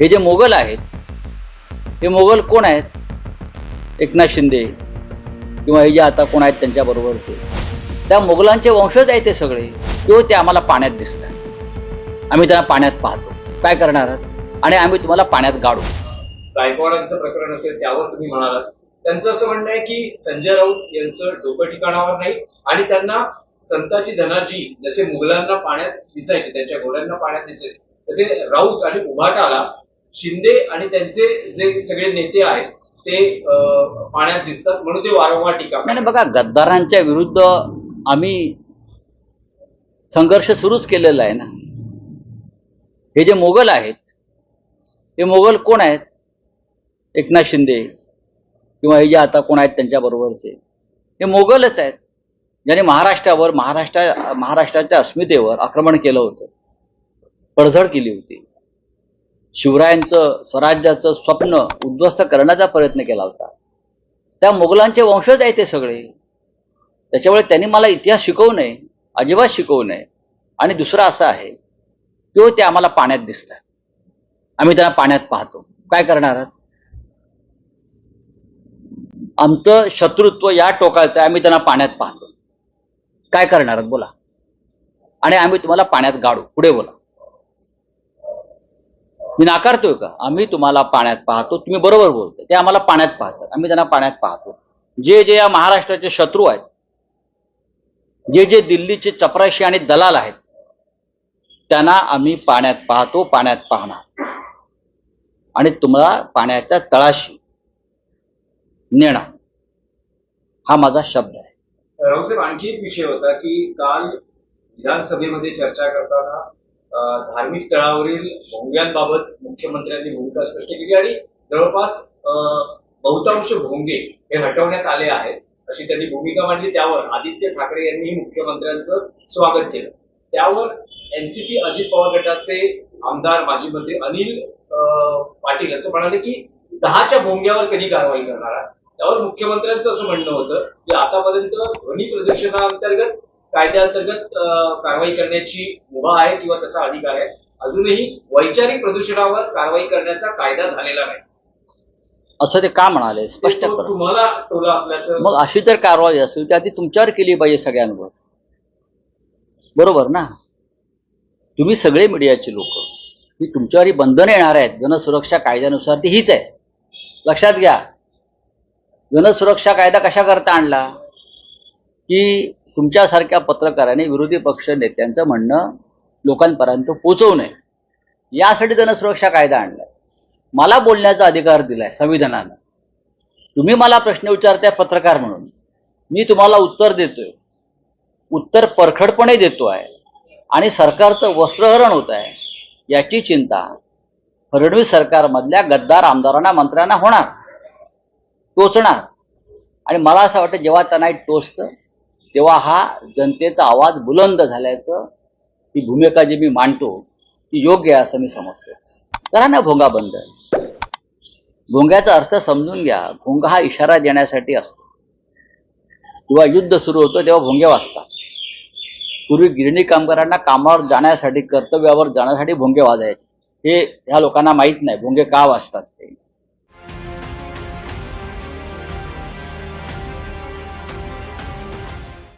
हे जे मोगल आहेत हे मोगल कोण आहेत? एकनाथ शिंदे. किंवा हे जे आता कोण आहेत त्यांच्याबरोबर ते. त्या मोगलांचे वंशज आहेत ते सगळे. किंवा ते आम्हाला पाण्यात दिसतात. आम्ही त्यांना पाण्यात पाहतो. काय करणार? आणि आम्ही तुम्हाला पाण्यात गाडू. गायकवाडांचं प्रकरण असेल त्यावर तुम्ही म्हणालात. त्यांचं असं म्हणणं आहे की संजय राऊत यांचं डोकं ठिकाणावर नाही. आणि त्यांना संताजी धनाजी जसे मुघलांना पाण्यात दिसायचे त्यांच्या घोड्यांना पाण्यात दिसायचे तसे राऊत आणि उभाटाला शिंदे आणि त्यांचे जे सगळे नेते आहेत ते पाण्यात दिसतात म्हणून ते वारंवार टीका नाही, बघा गद्दारांच्या विरुद्ध आम्ही संघर्ष सुरूच केलेला आहे ना? हे जे मोगल आहेत हे मोगल कोण आहेत? एकनाथ शिंदे किंवा हे जे आता कोण आहेत त्यांच्याबरोबरचे? हे मोगलच आहेत. ज्याने महाराष्ट्रावर महाराष्ट्र महाराष्ट्राच्या अस्मितेवर आक्रमण केलं होतं. पडझड केली होती. शिवरायांचं स्वराज्याचं स्वप्न उद्ध्वस्त करण्याचा प्रयत्न केला होता. त्या मुघलांचे वंशज आहे ते सगळे. त्याच्यामुळे त्यांनी मला इतिहास शिकवू नये अजिबात शिकवू नये. आणि दुसरं असं आहे तो ते आम्हाला पाण्यात दिसतात आम्ही त्यांना पाण्यात पाहतो. काय करणार आहात? आमचं शत्रुत्व या टोकाचं आहे आम्ही त्यांना पाण्यात पाहतो. काय करणार आहात? बोला. आणि आम्ही तुम्हाला पाण्यात गाडू. पुढे बोला. मी नाकारतोय का? आम्ही तुम्हाला पाण्यात पाहतो. तुम्ही बरोबर बोलतो ते आम्हाला पाण्यात पाहतात. आम्ही त्यांना पाण्यात पाहतो. जे जे या महाराष्ट्राचे शत्रू आहेत जे जे दिल्लीचे चपराशी आणि दलाल आहेत त्यांना आम्ही पाण्यात पाहतो पाण्यात पाहणार. आणि तुम्हाला पाण्याच्या तळाशी नेणार. हा माझा शब्द आहे. राऊत आणखी एक विषय होता की काल विधानसभेमध्ये चर्चा करताना धार्मिक स्थळावरील भोंग्यांबाबत मुख्यमंत्र्यांनी भूमिका स्पष्ट केली आणि जवळपास बहुतांश भोंगे हे हटवण्यात आले आहेत अशी त्यांनी भूमिका मांडली. त्यावर आदित्य ठाकरे यांनी मुख्यमंत्र्यांचं स्वागत केलं. त्यावर एनसीपी अजित पवार गटाचे आमदार माजी मंत्री अनिल पाटील असं म्हणाले की दहाच्या भोंग्यावर कधी कारवाई करणार त्यावर मुख्यमंत्र्यांचं असं म्हणणं होतं की आतापर्यंत ध्वनी प्रदूषणाअंतर्गत कायद्याअंतर्गत कारवाई करण्याची मुभा आहे किंवा तसा अधिकार आहे अजूनही वैचारिक प्रदूषणावर कारवाई करण्याचा कायदा झालेला नाही. असं ते का म्हणाले? स्पष्ट तो करा. तुम्हाला टोला असल्याचं मग अशी जर कारवाई असेल तर आधी तुमच्यावर केली पाहिजे सगळ्यांवर बरोबर ना? तुम्ही सगळे मीडियाचे लोक. ही तुमच्यावरही बंधनं येणार आहेत. जनसुरक्षा कायद्यानुसार ती हीच आहे. लक्षात घ्या. जनसुरक्षा कायदा कशा करता आणला? की तुमच्यासारख्या पत्रकाराने विरोधी पक्ष नेत्यांचं म्हणणं लोकांपर्यंत पोचवू नये. यासाठी जनसुरक्षा कायदा आणलाय. मला बोलण्याचा अधिकार दिलाय संविधानानं. तुम्ही मला प्रश्न विचारताय पत्रकार म्हणून. मी तुम्हाला उत्तर देतोय. उत्तर परखडपणे देतो आहे. आणि सरकारचं वस्त्रहरण होत आहे. याची चिंता फडणवीस सरकारमधल्या गद्दार आमदारांना मंत्र्यांना होणार. टोचणार. आणि मला असं वाटतं जेव्हा त्यांना टोचतं तेव्हा हा जनतेचा आवाज बुलंद झाल्याचं ही भूमिका जी मी मांडतो ती योग्य आहे असं मी समजतो. करा ना भोंगा बंद. भोंग्याचा अर्थ समजून घ्या. भोंगा हा इशारा देण्यासाठी असतो. किंवा युद्ध सुरू होतं तेव्हा भोंगे वाजतात. पूर्वी गिरणी कामगारांना कामावर जाण्यासाठी कर्तव्यावर जाण्यासाठी भोंगे वाजायचे. हे ह्या लोकांना माहीत नाही. भोंगे का वाजतात?